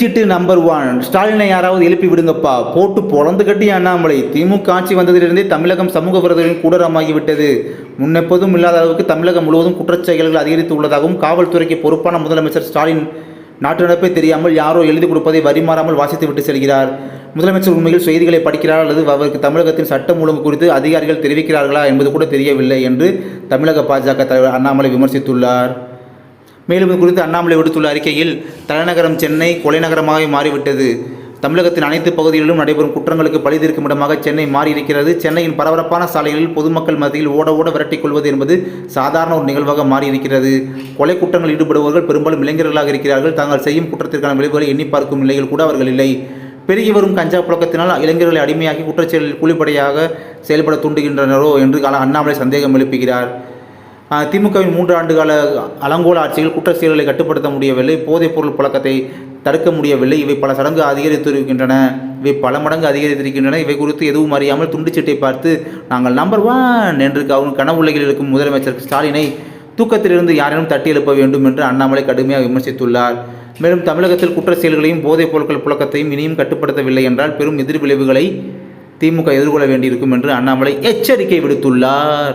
Seat number one ஸ்டாலினை யாராவது எழுப்பி விடுங்கப்பா. போட்டு பொழந்து கட்டி அண்ணாமலை. திமுக ஆட்சி வந்ததிலிருந்தே தமிழகம் சமூக விரோதிகளின் கூடரமாகிவிட்டது முன்னெப்போதும் இல்லாத அளவுக்கு தமிழகம் முழுவதும் குற்றச்செயல்கள் அதிகரித்து உள்ளதாகவும் காவல்துறைக்கு பொறுப்பான முதலமைச்சர் ஸ்டாலின் நாட்டு நடப்பே தெரியாமல் யாரோ எழுதி கொடுப்பதை வரிமாறாமல் வாசித்து விட்டு செல்கிறார். முதலமைச்சர் உண்மையில் செய்திகளை படிக்கிறார் அல்லது அவருக்கு தமிழகத்தின் சட்டம் ஒழுங்கு குறித்து அதிகாரிகள் தெரிவிக்கிறார்களா என்பது கூட தெரியவில்லை என்று தமிழக பாஜக தலைவர் அண்ணாமலை விமர்சித்துள்ளார். மேலும் இது குறித்து அண்ணாமலை விடுத்துள்ள அறிக்கையில் தலைநகரம் சென்னை கொலை நகரமாக மாறிவிட்டது. தமிழகத்தின் அனைத்து பகுதிகளிலும் நடைபெறும் குற்றங்களுக்கு பழி தீர்க்கும் இடமாக சென்னை மாறியிருக்கிறது. சென்னையின் பரபரப்பான சாலைகளில் பொதுமக்கள் மத்தியில் ஓட ஓட விரட்டிக் கொள்வது என்பது சாதாரண ஒரு நிகழ்வாக மாறியிருக்கிறது. கொலை குற்றங்கள் ஈடுபடுபவர்கள் பெரும்பாலும் இளைஞர்களாக இருக்கிறார்கள். தாங்கள் செய்யும் குற்றத்திற்கான விளைவுகளை எண்ணி பார்க்கும் நிலையில் கூட அவர்கள் இல்லை. பெருகி வரும் கஞ்சா புழக்கத்தினால் இளைஞர்களை அடிமையாக்கி குற்றச்செயலில் கூலிப்படையாக செயல்பட தூண்டுகின்றனரோ என்று அண்ணாமலை சந்தேகம் எழுப்புகிறார். திமுகவின் மூன்று ஆண்டுகால அலங்கோல ஆட்சியில் குற்ற செயல்களை கட்டுப்படுத்த முடியவில்லை போதைப் பொருள் பழக்கத்தை தடுக்க முடியவில்லை. இவை பல சடங்கு அதிகரித்திருக்கின்றன. இவை பல மடங்கு அதிகரித்திருக்கின்றன. இவை குறித்து எதுவும் அறியாமல் துண்டுச்சீட்டை பார்த்து நாங்கள் நம்பர் ஒன் என்று அவன் கனவுலகில் இருக்கும் முதலமைச்சர் ஸ்டாலினை தூக்கத்திலிருந்து யாரேனும் தட்டி எழுப்ப வேண்டும் என்று அண்ணாமலை கடுமையாக விமர்சித்துள்ளார். மேலும் தமிழகத்தில் குற்ற செயல்களையும் போதைப் பொருட்கள் புழக்கத்தையும் இனியும் கட்டுப்படுத்தவில்லை என்றால் பெரும் எதிர்விளைவுகளை திமுக எதிர்கொள்ள வேண்டியிருக்கும் என்று அண்ணாமலை எச்சரிக்கை விடுத்துள்ளார்.